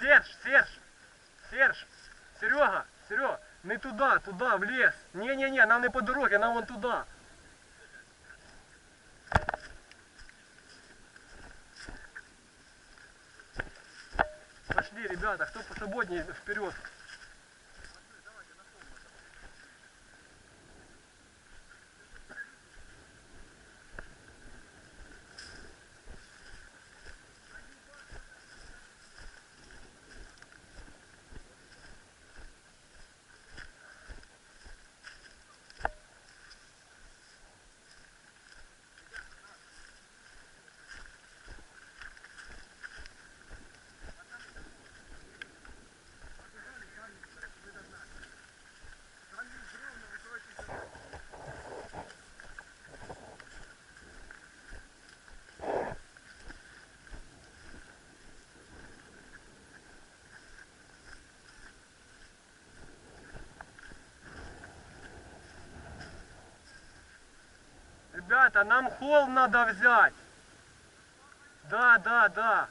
Серж, Серж, Серж, Серега, Серега, не туди, туди, в ліс. Ні-ні-ні, нам не по дорозі, нам вон туди. Пошли, ребята, кто посвободнее, вперед. Ребята, нам холм надо взять. Да, да, да.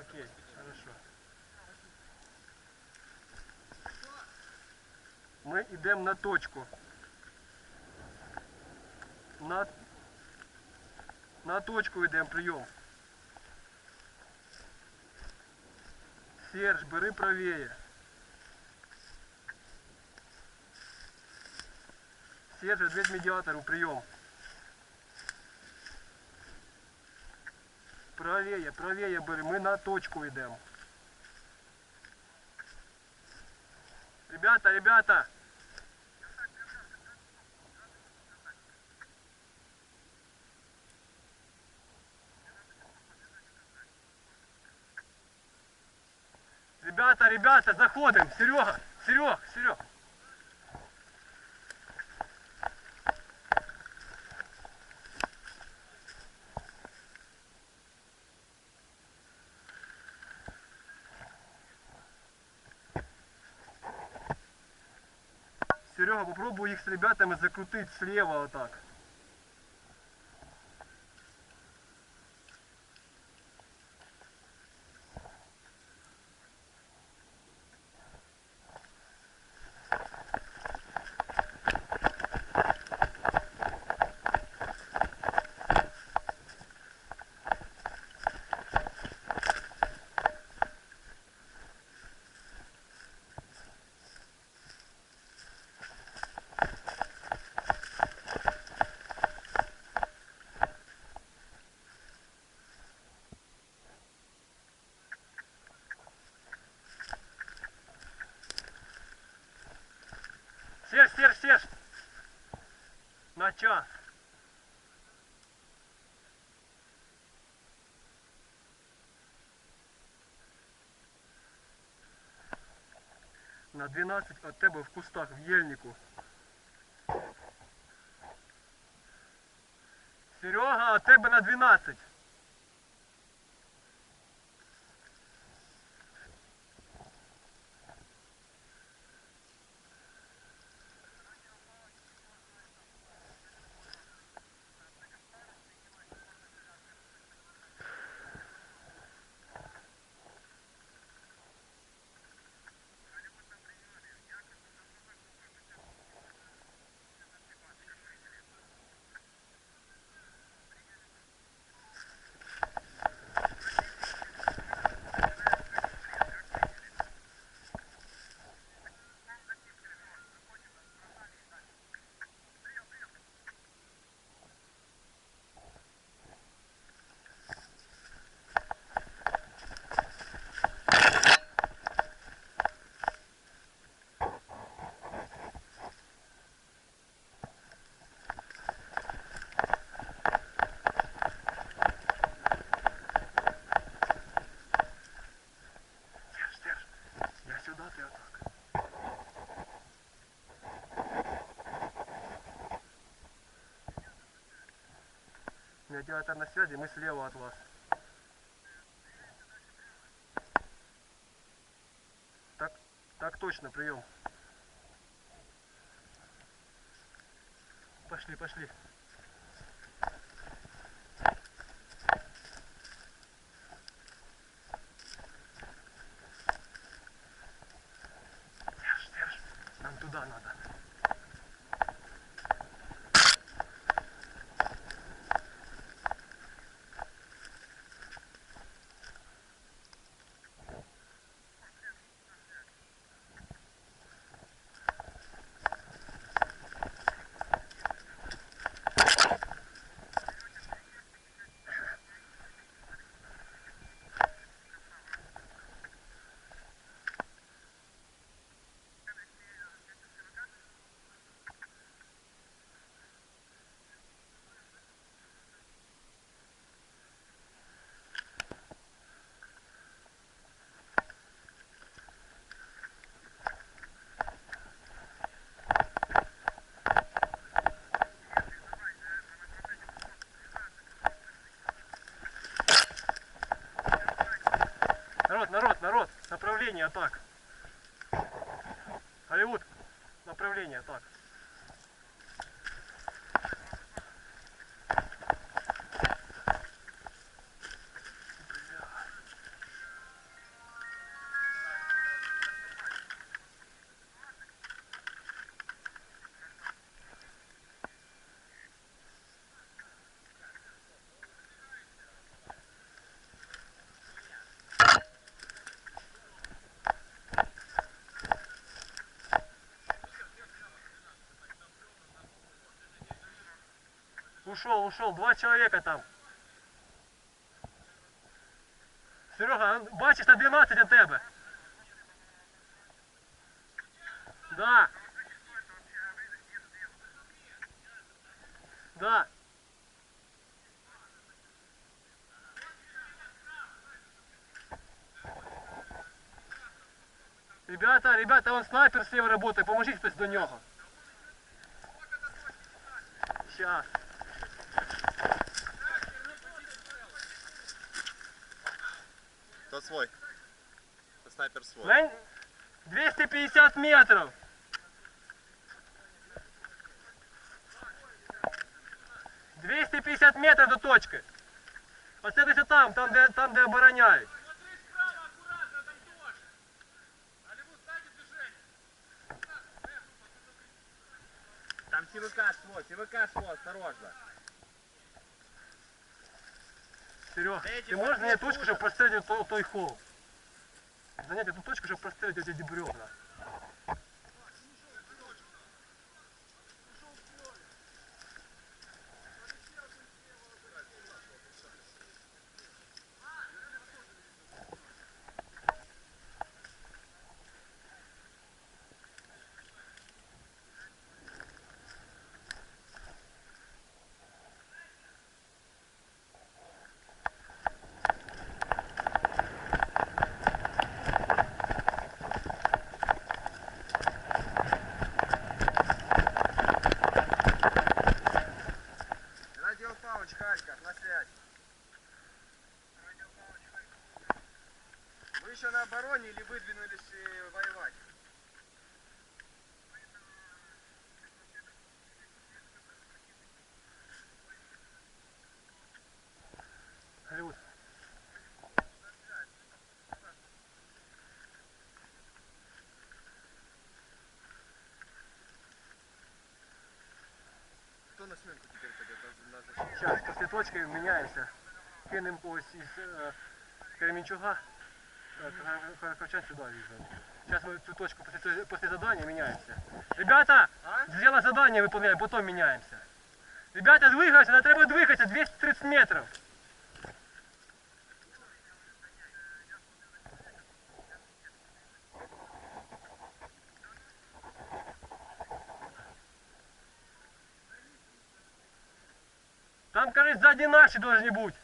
Окей, хорошо. Ми йдемо на точку. На, на точку йдемо, прийом. Серж, бери правее. Серж, ответь медиатору, прием. Правее, правее бери, ми на точку йдемо. Ребята, ребята! Ребята, ребята, заходим! Серега, Серег, Серег! Серега, попробуй их с ребятами закрутить слева вот так. Серж, Серж, Серж! На час. На 12 от тебе в кустах в ельнику. Серега, от тебе на 12. Радиатор на связи, мы слева от вас. Так, так точно, прием. Пошли, пошли. Направление атак. Голливуд, направление атак. Ушел, ушел, два человека там. Серега, бачиш на 12 от тебе. Да. Да. Ребята, ребята, он снайпер слева работает, поможите хтось до нього. Сейчас. Тот свой. Это снайпер свой. Лень 250 метров. Двести пятьдесят метров до точки. Оставайся там, там, де, там, де обороняють. Смотри справа, аккуратно, там ТВК свой, ТВК свой, осторожно. Серег, Эти ти можеш пацаны занять точку, тут. щоб прострелити той, той холм? Занять эту точку, щоб прострелити эти бревна. Еще на обороне или выдвинулись э, воевать? Голливуд. Кто на сменку теперь пойдет? Сейчас, после точки меняемся. Кинем ось из э, Кременчуга. Кравчан сюда везем. Сейчас мы эту точку после, после задания меняемся. Ребята, сделай задание выполняем, потом меняемся. Ребята, двигайся, нам треба двигатися 230 метров. Там, кажется, сзади наши должны быть.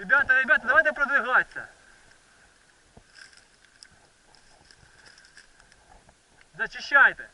Ребята, ребята, давайте продвигатися. Зачищайте.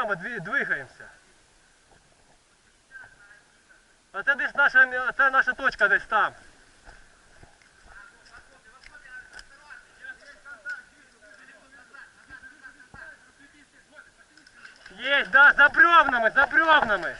Двигаємося прямо, дві- двигаємося. А це десь наша, це наша точка десь там. Есть, да, за бревнами, за бревнами.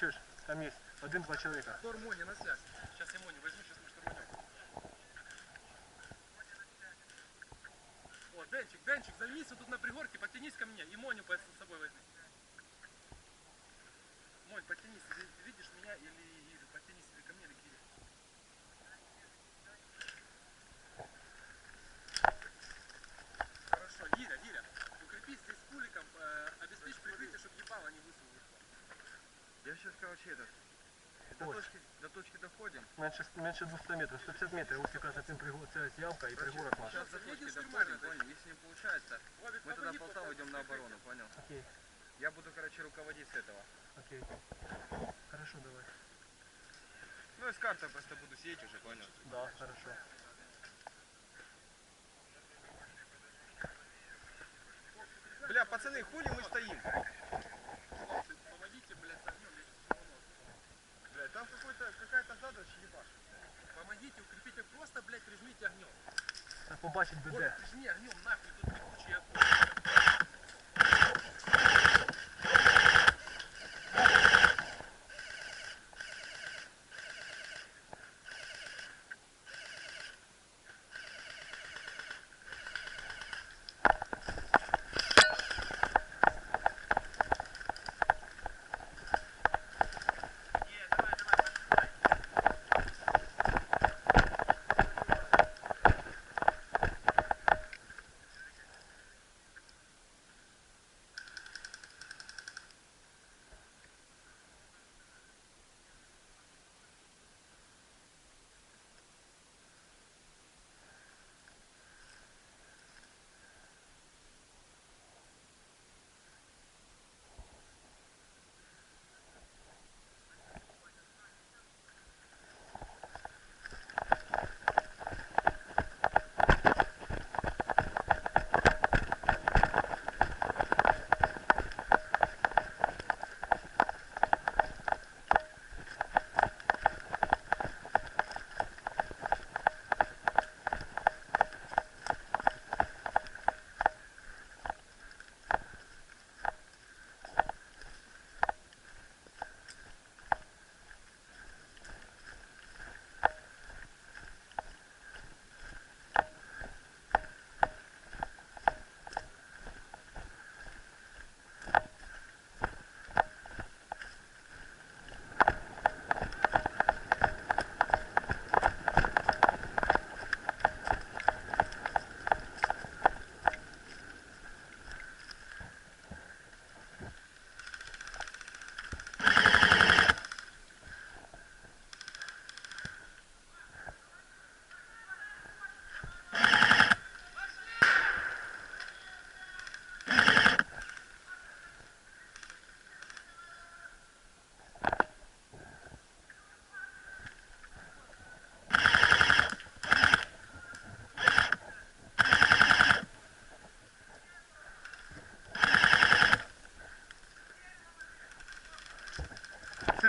Чуешь? Там есть один-два человека. Тур Моня на связь. Сейчас я Моню возьму, сейчас мы штурманем. О, Денчик, Денчик, займись вот тут на пригорке, подтянись ко мне и Моню с собой возьми. Монь, ты видишь меня или Гирю? Подтянись или ко мне, или к Я сейчас, короче, этот, до Ой. точки, до точки доходим. Менше, менше 200 метрів, 150 метрів. Ось якраз цим пригод, це ямка і пригорок наш. Сейчас до Едешь точки нормально, доходим, понял? Если не получается, Ловит мы тогда помоги Полтаву пока идем на прикрытие. оборону, понял? Окей, Я буду, короче, руководить с этого. окей. Хорошо, давай. Ну, и с картой просто буду сидеть уже, понял? Да, хорошо. Бля, пацаны, хули мы стоим? Бля, там какой-то, какая-то задача, ебаш. Помогите, укрепите, просто, блядь, прижмите огнем. Побачить Вот, буде. прижми огнем, нахуй, тут текучий огонь.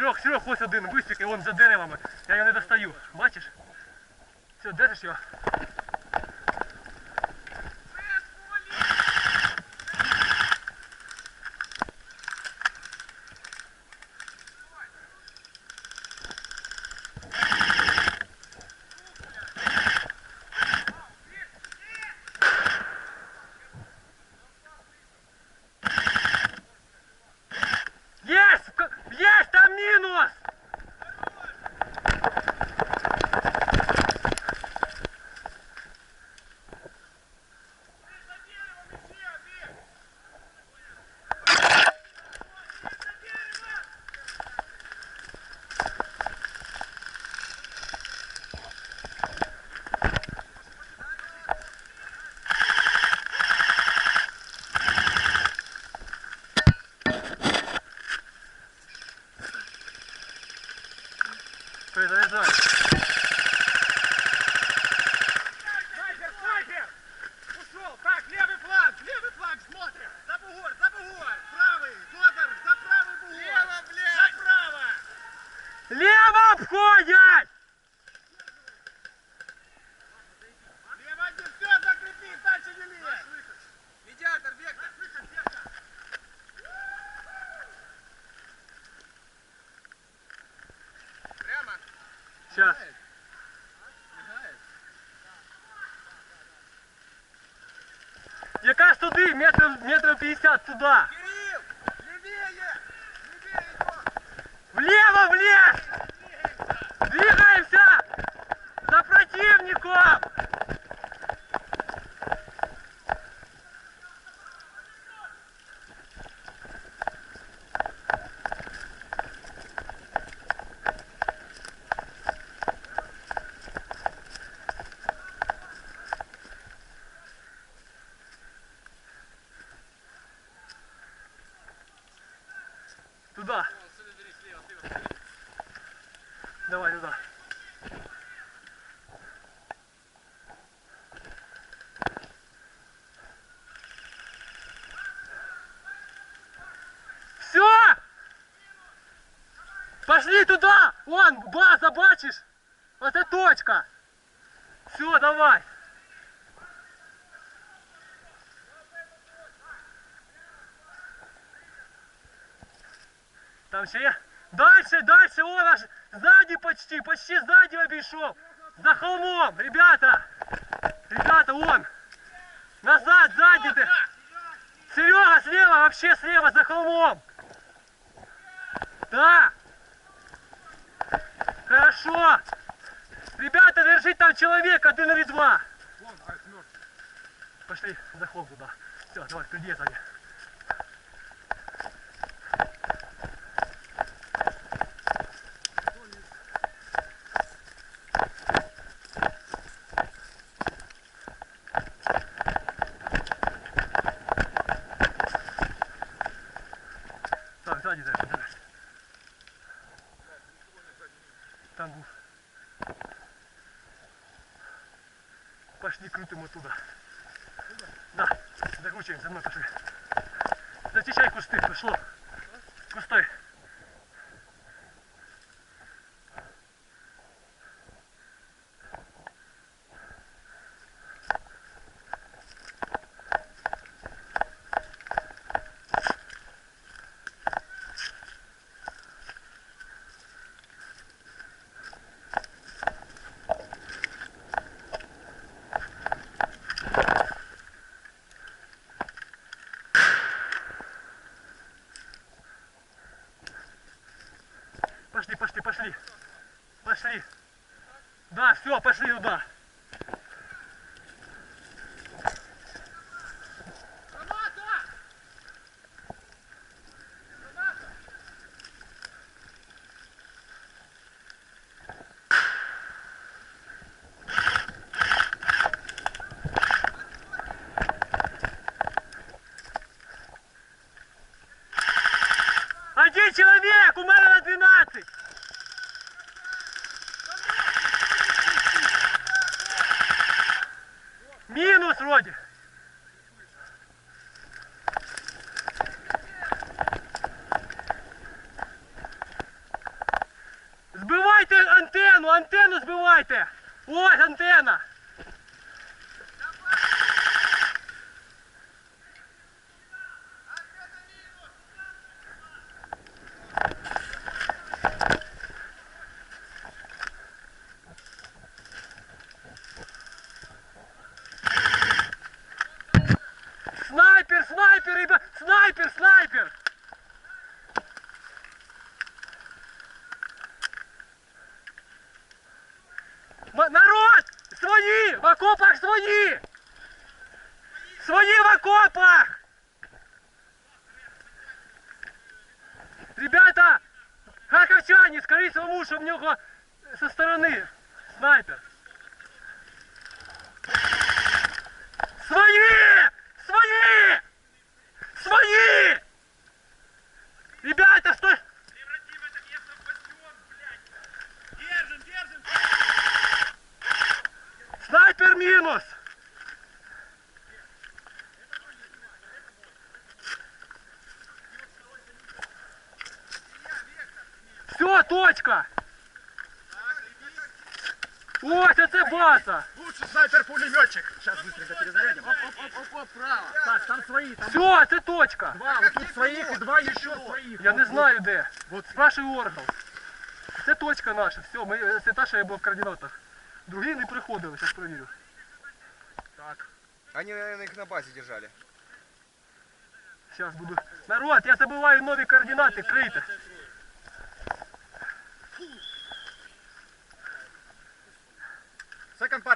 Серег, Серег, ось один, висвікай, вон за деревами. Я його не достаю. Бачиш? Все, держиш його. Есть! В ко- Есть! Там минус! Перезаряжай. Снайпер, снайпер! Ушел! Так, левый фланг, левый фланг смотрим! За бугор, за бугор! Правый, Тодор, за правый бугор! Лево, блядь! Направо! Лево обходят! Лево один, все, закрепи, дальше не лезь! Медиатор, вектор! Прямо! Сейчас. Якраз туди, метрів, метрів 50 туди. Влево, лес! Двигаемся! За противником! Туда. Давай туда. Все! Пошли туда! Вон, база, бачишь? Это точка. Все, давай. Там є. Дальше, дальше, вон аж сзади почти, почти сзади обійшов. За холмом, ребята. Ребята, вон. Назад, сзади ты. Серега, слева, вообще слева, за холмом. Да. Хорошо. Ребята, держите там человек, один или два. Пошли за холм туда. Все, давай, впереди сзади. Так, сзади, сзади, сзади. Там був. Пошли крутим оттуда. Да, закручиваем, за мной пошли. Зачищай Пошли, пошли, пошли. Да, все, пошли туда. Граната! Граната! Один человек, у мене на 12. Минус вроде. Антенну збивайте! Ось антенна! мне Ось, оце база! Лучший снайпер-пулеметчик! Сейчас быстренько перезарядим. Оп, оп, оп, оп, оп, право! Так, там свои, там Все, це точка! два, вот тут своих и два еще своих. Я не знаю де. Вот спрашивай Оргал. Це точка наша, все, ми, це та, що я був в координатах. Другі не приходили, зараз провірю. Так. Они, наверное, их на базе держали. Сейчас буду. Народ, я забываю нові координати, крийте.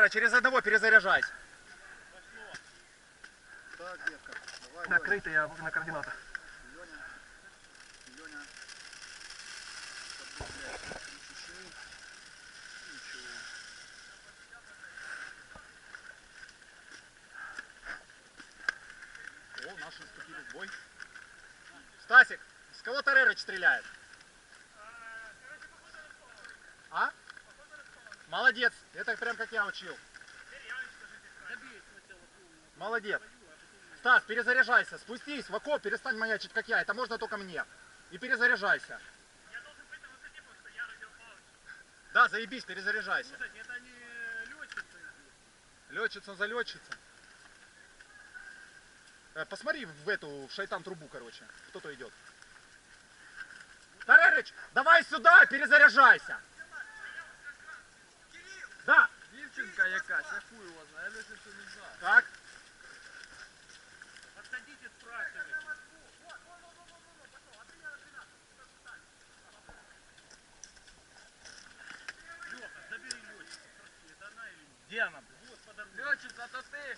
Пара, через одного перезаряжайся. Так, детка, давай, Да, крийте, я на координатах. Леня. О, наши вступили в бой. Стасик, с кого Тарерыч стреляет? А? Молодец, это прям как я учил. Молодец. Стас, перезаряжайся, спустись в окоп, перестань маячить, как я. Это можно только мне. И перезаряжайся. Да, заебись, перезаряжайся. это не летчица. За летчица. Э, Посмотри в эту, в шайтан трубу, короче. Кто-то идет. Тарерыч, давай сюда, перезаряжайся. Да, Дівчинка якась, я хуй його знаю, я летчицю не знаю. так. Подходите, спрашивайте. Леха, забери спроси, это она или нет? Где она? Вот, по дороге. Летчица, это ты?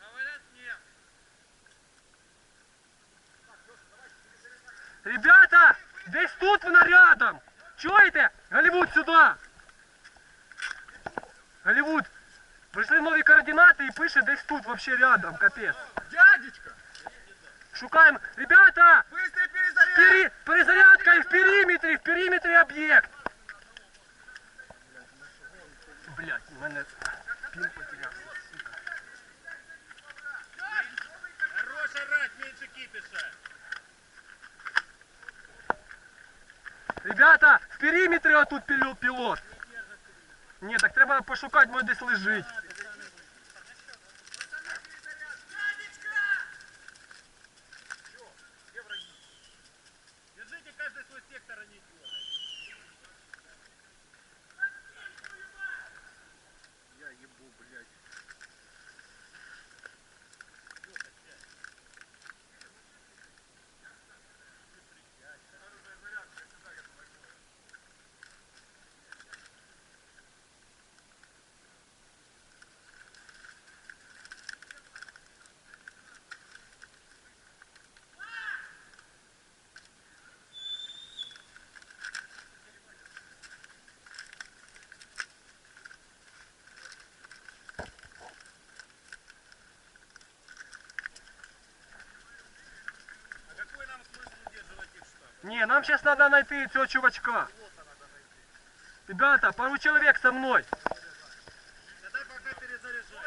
Говорят, нет. Ребята, десь тут вона рядом. Чуєте? Голливуд сюди. Голливуд. Прийшли нові координати і пише десь тут вообще рядом, капець. Дядечка, Шукаємо. Ребята! быстрый перезаряд. Пери... Перезарядка і в периметрі, в периметрі об'єкт. Блять, у мене пін потерявся. сука. Хорош орать, меньше кипиша. Ребята, в периметрі отут піло- пілот. Ні, так треба пошукати, може десь лежить. их штаб? Ні, нам зараз треба знайти цього чувачка. Ребята, пару чоловік со мною.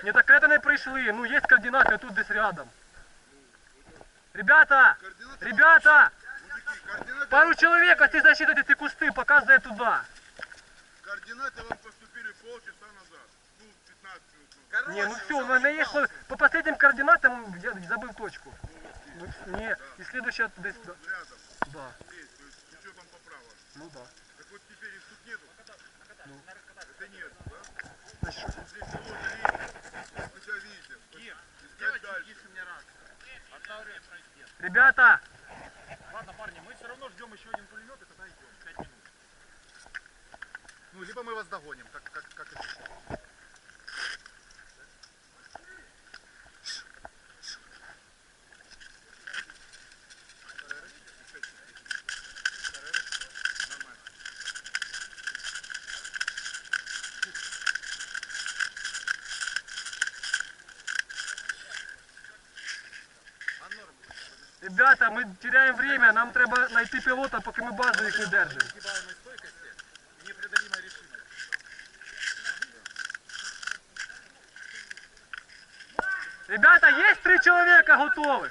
Не так это не прийшли. Ну є координати тут десь рядом. Ребята! Координаты Ребята! Мужики, координаты, Пару человек, а ты засчитывайте эти кусты, показывай туда. координаты вам поступили полчаса назад. Ну, 15 минут назад. Короче, Не, ну все, уже у мене є уебался. що- по последним координатам я забив точку. Ну, Не, і следующая десь, да. Рядом. да. Здесь, то есть с учетом поправок. Ну да. Так вот теперь их тут нету. Ну. Это нет, да? Значить, що? Здесь же есть. Вы себя видите. Искать Девочки, дальше. мне раз. Пройти. Ребята, Ладно, парни, мы все равно ждем еще один пулемет и тогда идем. Пять минут. Ну, либо мы вас догоним, как, как, как и ми теряємо время, нам треба знайти пілота, поки ми базу їх не держимо. Несгибаемой стойкости и непреодолимой решимости. Ребята, есть три человека готовых?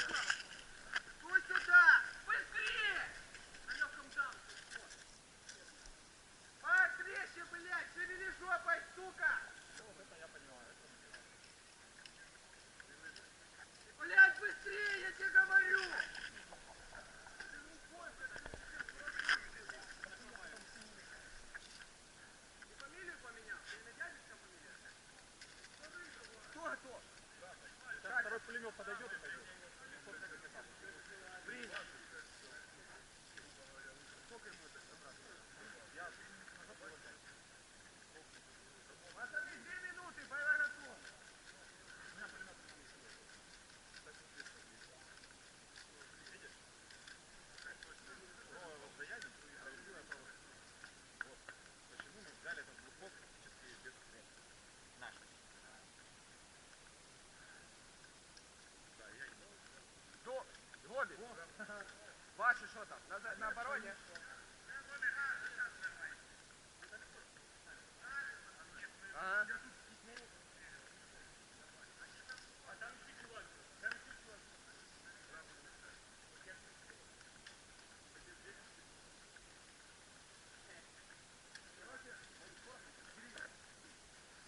Що там? На, на обороні? Ага.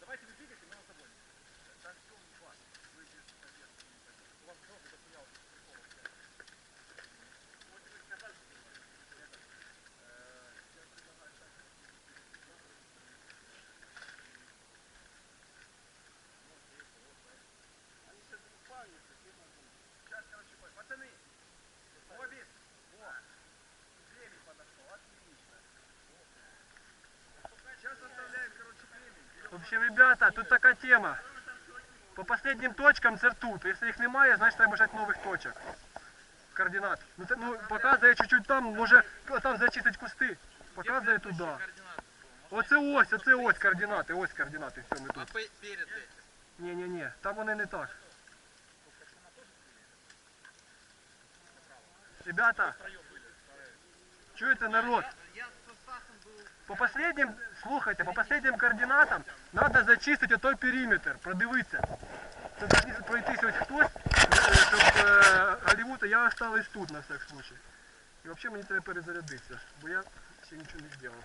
Давайте вы двигайте, мы вас обгоним. Так, все, у вас. Вы здесь, у вас много дохуя приколов. Сейчас, короче, бой. пацаны, обе, во, племень подошел, отлично. Сейчас оставляем, короче, племень. В общем, ребята, тут така тема. По последним точкам це ртут. Якщо їх немає, значить треба жати нових точок. Координат. Ну, це, ну показує чуть-чуть там, може там зачистить кусти. Показує туди. Оце ось, оце ось координати, ось координати, все, ми тут. перед этим? Ні, ні, ні, там вони не так. Ребята, чуєте народ? По последним, слухайте, по последним координатам треба зачистити той периметр, продивитися. Це должны пройтись ось хтось, е, щоб е, Голлівуд, а я осталась тут на всяк случай. І взагалі мені треба перезарядитися, бо я ще нічого не зробив.